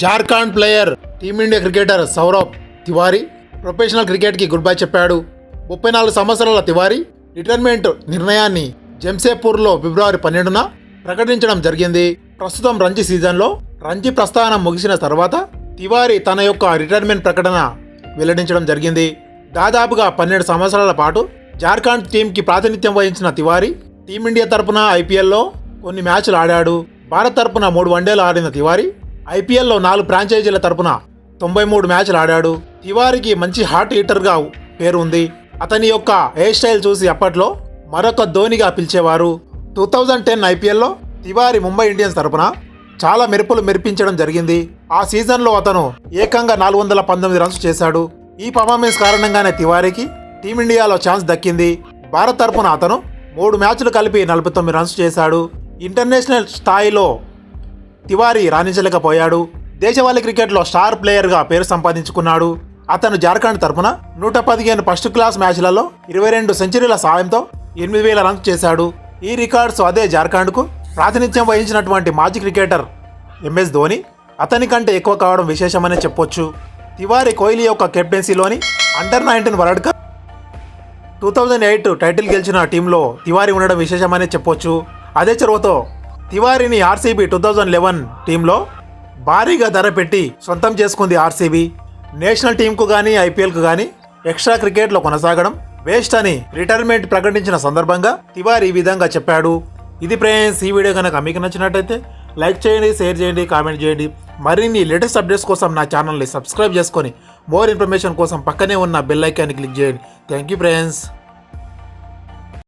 Jharkhand player team India cricketer Saurabh Tiwary professional క్రికెట్కి good bye చెప్పాడు. ముప్పై నాలుగు సంవత్సరాల తివారీ రిటైర్మెంట్ నిర్ణయాన్ని జంషేపూర్లో ఫిబ్రవరి పన్నెండున ప్రకటించడం జరిగింది. ప్రస్తుతం రంజీ సీజన్లో రంజీ ప్రస్థానం ముగిసిన తర్వాత తివారీ తన యొక్క రిటైర్మెంట్ ప్రకటన వెల్లడించడం జరిగింది. దాదాపుగా పన్నెండు సంవత్సరాల పాటు జార్ఖండ్ టీంకి ప్రాతినిధ్యం వహించిన తివారీ టీమిండియా తరపున ఐపీఎల్లో కొన్ని మ్యాచ్లు ఆడాడు. భారత్ తరపున మూడు వన్డేలు ఆడిన తివారీ ఐపీఎల్లో నాలుగు ఫ్రాంచైజీల తరపున తొంభై మూడు మ్యాచ్లు ఆడాడు. తివారికి మంచి హాట్ హీటర్గా పేరు ఉంది అతని యొక్క హెయిర్ స్టైల్ చూసి అప్పట్లో మరొక ధోనిగా పిలిచేవారు. టూ థౌజండ్ టెన్ ఐపీఎల్లో తివారి ముంబై ఇండియన్స్ తరపున చాలా మెరుపులు మెరిపించడం జరిగింది. ఆ సీజన్లో అతను ఏకంగా నాలుగు వందల పంతొమ్మిది రన్స్ చేశాడు. ఈ పర్ఫార్మెన్స్ కారణంగానే తివారికి టీమిండియాలో ఛాన్స్ దక్కింది. భారత్ తరపున అతను మూడు మ్యాచ్లు కలిపి నలభై తొమ్మిది రన్స్ చేశాడు. ఇంటర్నేషనల్ స్థాయిలో తివారీ రాణించలేకపోయాడు. దేశవాళీ క్రికెట్లో స్టార్ ప్లేయర్గా పేరు సంపాదించుకున్నాడు. అతను జార్ఖండ్ తరపున నూట పదిహేను ఫస్ట్ క్లాస్ మ్యాచ్లలో ఇరవై రెండు సెంచరీల సాయంతో ఎనిమిది వేల రన్స్ చేశాడు. ఈ రికార్డ్స్ అదే జార్ఖండ్కు ప్రాతినిధ్యం వహించినటువంటి మాజీ క్రికెటర్ ఎంఎస్ ధోని అతని కంటే ఎక్కువ కావడం విశేషమనే చెప్పొచ్చు. తివారీ కోహ్లీ యొక్క కెప్టెన్సీలోని under nineteen world cup two thousand eight title గెలిచిన టీంలో తివారీ ఉండడం విశేషమనే చెప్పొచ్చు. అదే చొరవతో తివారీని ఆర్సీబీ టూ థౌజండ్ లెవెన్ టీంలో భారీగా ధర పెట్టి సొంతం చేసుకుంది ఆర్సీబీ. నేషనల్ టీంకు కానీ ఐపీఎల్కు కానీ ఎక్స్ట్రా క్రికెట్లో కొనసాగడం వేస్ట్ అని రిటైర్మెంట్ ప్రకటించిన సందర్భంగా తివారీ ఈ విధంగా చెప్పాడు. ఇది ఫ్రెండ్స్ ఈ వీడియో కనుక మీకు నచ్చినట్టయితే లైక్ చేయండి షేర్ చేయండి కామెంట్ చేయండి. మరిన్ని లేటెస్ట్ అప్డేట్స్ కోసం నా ఛానల్ని సబ్స్క్రైబ్ చేసుకొని మోర్ ఇన్ఫర్మేషన్ కోసం పక్కనే ఉన్న బెల్ ఐకాన్ని క్లిక్ చేయండి. Thank you friends.